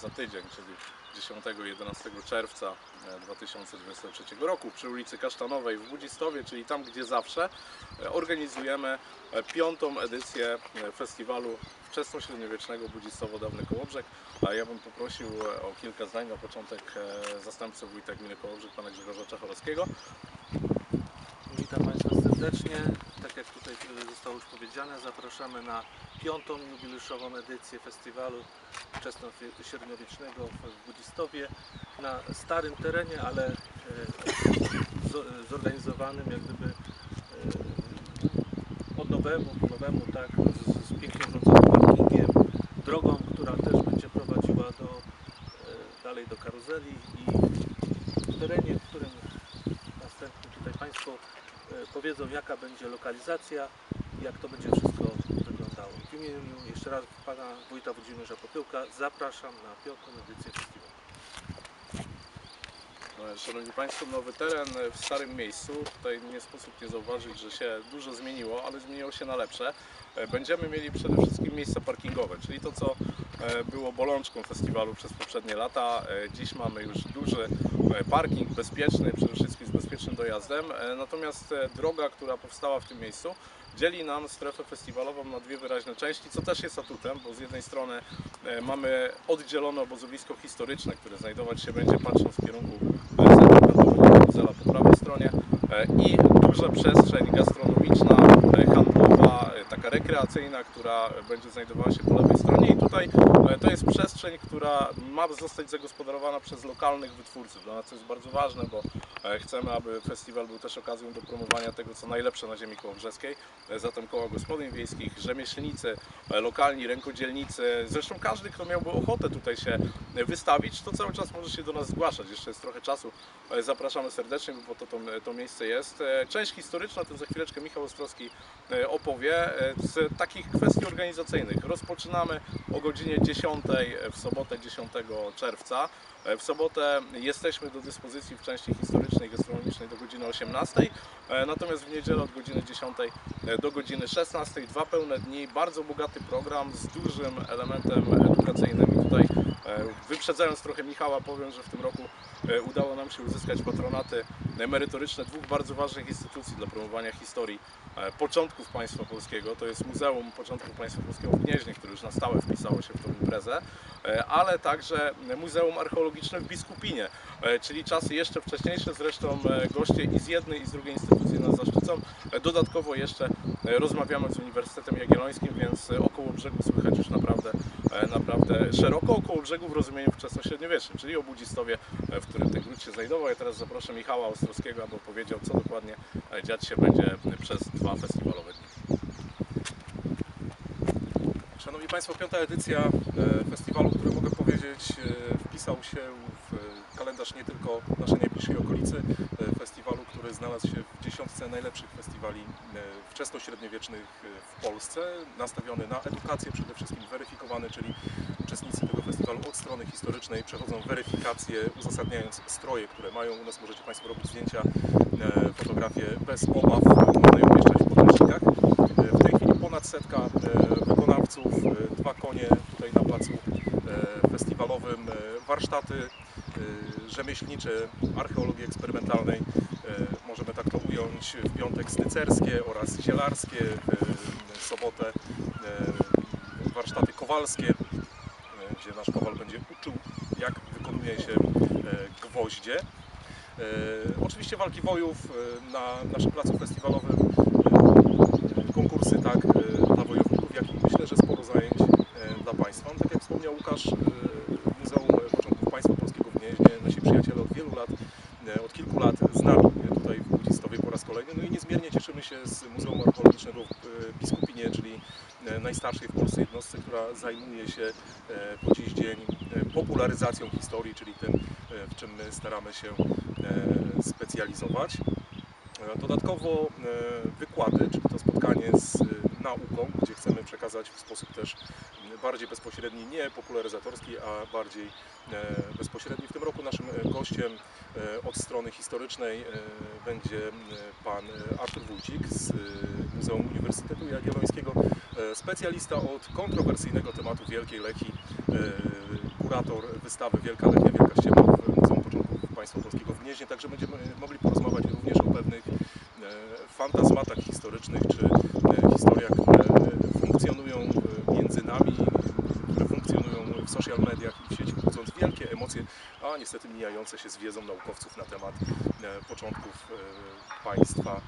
za tydzień, czyli 10 i 11 czerwca e, 2023 roku przy ulicy Kasztanowej w Budzistowie, czyli tam gdzie zawsze, e, organizujemy e, piątą edycję e, festiwalu wczesnośredniowiecznego Budzistowo Dawny Kołobrzeg. A ja bym poprosił e, o kilka zdań na początek e, zastępcę wójta gminy Kołobrzeg, pana Grzegorza Czachorowskiego. Witam Państwa serdecznie. Tak jak tutaj zostało już powiedziane, zapraszamy na piątą jubileuszową edycję festiwalu wczesnośredniowiecznego w Budzistowie na starym terenie, ale e, zo- zorganizowanym jak gdyby e, od nowemu, po nowemu, tak, z, z pięknie urządzonym parkingiem, drogą, która też będzie prowadziła do, e, dalej do karuzeli i w terenie, w którym następnie tutaj Państwo e, powiedzą jaka będzie lokalizacja jak to będzie wszystko wyglądało. W imieniu jeszcze raz Pana Wójta Włodzimierza Popyłka zapraszam na piątą edycję festiwalu. E, Szanowni Państwo, nowy teren w starym miejscu. Tutaj nie sposób nie zauważyć, że się dużo zmieniło, ale zmieniło się na lepsze. E, Będziemy mieli przede wszystkim miejsca parkingowe, czyli to, co e, było bolączką festiwalu przez poprzednie lata. E, Dziś mamy już duży parking, bezpieczny, przede wszystkim bezpiecznym dojazdem. E, Natomiast e, droga, która powstała w tym miejscu, dzieli nam strefę festiwalową na dwie wyraźne części, co też jest atutem, bo z jednej strony e, mamy oddzielone obozowisko historyczne, które znajdować się będzie patrząc w kierunku Karuzela po prawej stronie i duża przestrzeń gastronomiczna, taka rekreacyjna, która będzie znajdowała się po lewej stronie i tutaj e, to jest przestrzeń, która ma zostać zagospodarowana przez lokalnych wytwórców. Dla nas to jest bardzo ważne, bo e, chcemy, aby festiwal był też okazją do promowania tego, co najlepsze na ziemi kołobrzeskiej. E, Zatem koła gospodyń wiejskich, rzemieślnicy, lokalni rękodzielnicy, zresztą każdy, kto miałby ochotę tutaj się wystawić, to cały czas może się do nas zgłaszać. Jeszcze jest trochę czasu. Zapraszamy serdecznie, bo to to, to miejsce jest. Część historyczna, to za chwileczkę Michał Ostrowski opowie. E, Z takich kwestii organizacyjnych rozpoczynamy o godzinie 10 w sobotę 10 czerwca. E, W sobotę jesteśmy do dyspozycji w części historycznej, gastronomicznej do godziny 18, e, natomiast w niedzielę od godziny 10 do godziny 16. Dwa pełne dni, bardzo bogaty program z dużym elementem edukacyjnym. I tutaj e, wyprzedzając trochę Michała powiem, że w tym roku e, udało nam się uzyskać patronaty merytoryczne dwóch bardzo ważnych instytucji dla promowania historii e, początków państwa polskiego. To jest Muzeum Początków Państwa Polskiego w Gnieźnie, które już na stałe wpisało się w tą imprezę, e, ale także Muzeum Archeologiczne w Biskupinie, e, czyli czasy jeszcze wcześniejsze. Zresztą e, goście i z jednej i z drugiej instytucji nas zaszczycą. E, Dodatkowo jeszcze e, rozmawiamy z Uniwersytetem Jagiellońskim, więc e, około brzegu słychać już naprawdę, e, naprawdę szeroko około brzegu w rozumieniu wczesnośredniowiecznym, czyli o Budzistowie, e, w którym ten gród się znajdował. Ja teraz zaproszę Michała Ostrowskiego, aby opowiedział, co dokładnie e, dziać się będzie przez dwa festiwalowe dni. Szanowni Państwo, piąta edycja e, festiwalu, który mogę powiedzieć wpisał się kalendarz nie tylko naszej najbliższej okolicy, e, festiwalu, który znalazł się w dziesiątce najlepszych festiwali e, wczesnośredniowiecznych e, w Polsce, nastawiony na edukację przede wszystkim, weryfikowany, czyli uczestnicy tego festiwalu od strony historycznej przechodzą weryfikację, uzasadniając stroje, które mają. U nas, możecie Państwo robić zdjęcia, fotografie bez obaw, można rzemieślnicze, archeologii eksperymentalnej, e, możemy tak to ująć, w piątek stycerskie oraz zielarskie, w sobotę e, warsztaty kowalskie, e, gdzie nasz kowal będzie uczył, jak wykonuje się gwoździe. Oczywiście walki wojów na naszym placu festiwalowym, e, konkursy tak e, dla wojowników, jak i myślę, że sporo zajęć e, dla Państwa. No, tak jak wspomniał Łukasz, e, Muzeum Początków Państwa Polskiego w Gnieźnie, nasi przyjaciele od wielu lat, e, od kilku lat z nami tutaj w Budzistowie po raz kolejny. No i niezmiernie cieszymy się z Muzeum Archeologicznego w e, Biskupinie, czyli e, najstarszej w Polsce jednostce, która zajmuje się e, po dziś dzień e, popularyzacją historii, czyli tym, e, w czym my staramy się specjalizować. Dodatkowo wykłady, czyli to spotkanie z nauką, gdzie chcemy przekazać w sposób też bardziej bezpośredni, nie popularyzatorski, a bardziej e, bezpośredni. W tym roku naszym e, gościem e, od strony historycznej będzie pan Artur Wójcik z Muzeum Uniwersytetu Jagiellońskiego, specjalista od kontrowersyjnego tematu Wielkiej Leki, kurator wystawy Wielka Lechia, Wielka Ściema w Muzeum Początków Państwa Polskiego w Gnieźnie, także będziemy mogli porozmawiać również o pewnych fantazmatach historycznych, czy e, historiach, które funkcjonują e, między nami, które funkcjonują w social mediach i w sieci, budząc wielkie emocje, a niestety mijające się z wiedzą naukowców na temat e, początków e, państwa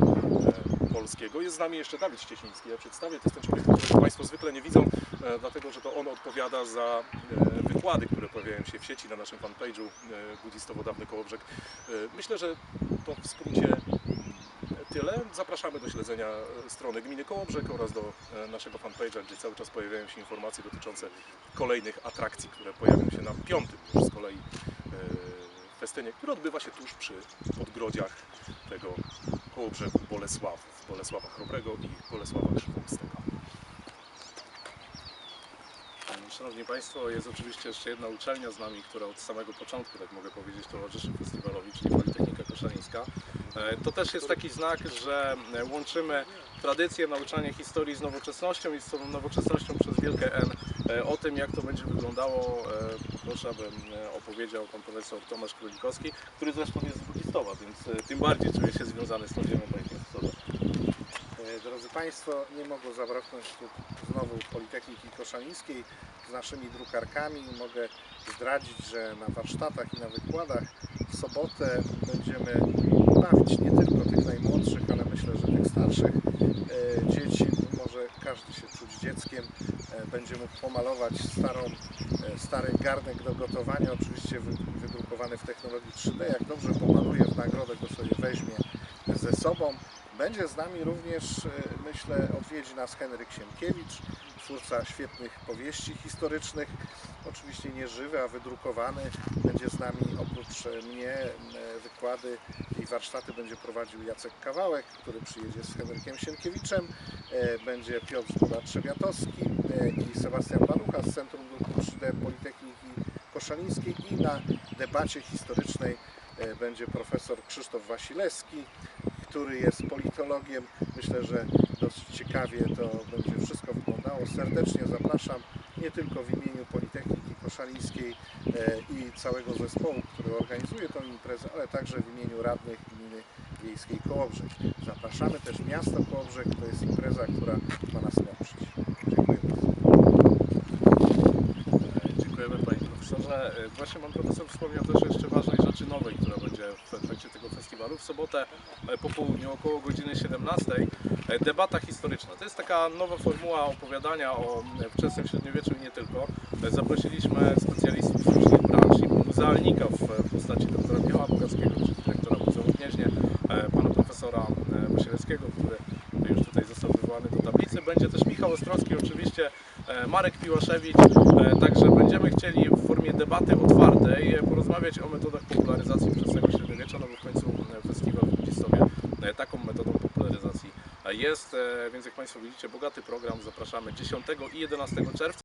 e, polskiego. Jest z nami jeszcze Dawid Ścieśniński. Ja przedstawię, to jest ten człowiek, którego Państwo zwykle nie widzą, e, dlatego że to on odpowiada za e, wykłady, które pojawiają się w sieci na naszym fanpage'u e, Budzistowo-Dawny Kołobrzeg. E, Myślę, że to w skrócie tyle. Zapraszamy do śledzenia e, strony Gminy Kołobrzeg oraz do e, naszego fanpage'a, gdzie cały czas pojawiają się informacje dotyczące kolejnych atrakcji, które pojawią się na piątym już z kolei e, festynie, który odbywa się tuż przy podgrodziach tego Kołobrzegu Bolesławów, Bolesława Chrobrego i Bolesława Krzywoustego. Szanowni Państwo, jest oczywiście jeszcze jedna uczelnia z nami, która od samego początku, tak mogę powiedzieć, towarzyszy festiwalowi, czyli Politechnika Koszalińska. E, To też jest taki znak, że e, łączymy tradycję nauczania historii z nowoczesnością i z tą nowoczesnością przez wielkie N. E, O tym, jak to będzie wyglądało, proszę, abym opowiedział pan profesor Tomasz Królikowski, który zresztą jest z Budzistowa, więc tym bardziej czuję się związany z tą ziemią. E, Drodzy Państwo, nie mogło zabraknąć tu znowu Politechniki Koszalińskiej z naszymi drukarkami. Mogę zdradzić, że na warsztatach i na wykładach w sobotę będziemy nie tylko tych najmłodszych, ale myślę, że tych starszych e, dzieci. Może każdy się czuć dzieckiem. E, Będzie mógł pomalować starą, e, stary garnek do gotowania, oczywiście wy- wydrukowany w technologii 3D. Jak dobrze pomaluje, w nagrodę go sobie weźmie ze sobą. Będzie z nami również, myślę, odwiedzi nas Henryk Sienkiewicz, twórca świetnych powieści historycznych, oczywiście nie żywy, a wydrukowany. Będzie z nami oprócz mnie e, wykłady i warsztaty będzie prowadził Jacek Kawałek, który przyjedzie z Henrykiem Sienkiewiczem. E, Będzie Piotr Zbuda-Trzebiatowski e, i Sebastian Balucha z Centrum Druku 3D Politechniki Koszalińskiej i na debacie historycznej będzie profesor Krzysztof Wasilewski, który jest politologiem. Myślę, że dosyć ciekawie to będzie wszystko wyglądało. Serdecznie zapraszam nie tylko w imieniu Politechniki Koszalińskiej e, i całego zespołu, który organizuje tę imprezę, ale także w imieniu radnych gminy wiejskiej Kołobrzeg. Zapraszamy też miasto Kołobrzeg, to jest impreza, która ma nas łączyć. E, Właśnie Pan Profesor wspomniał też jeszcze ważnej rzeczy nowej, która będzie w trakcie tego festiwalu. W sobotę e, po południu około godziny 17 e, debata historyczna. To jest taka nowa formuła opowiadania o wczesnym średniowieczu i nie tylko. Zaprosiliśmy specjalistów z różnych branż i muzealnika w postaci doktora Michała Bogarskiego, czyli dyrektora Muzeum w Gnieźnie, pana profesora Wasilewskiego, który już tutaj został wywołany do tablicy. Będzie też Michał Ostrowski oczywiście, Marek Piłaszewicz, e, także będziemy chcieli w formie debaty otwartej e, porozmawiać o metodach popularyzacji wczesnego średniowiecza, no bo w końcu e, festiwal w Budzistowie e, taką metodą popularyzacji e, jest, e, więc jak Państwo widzicie, bogaty program, zapraszamy 10 i 11 czerwca.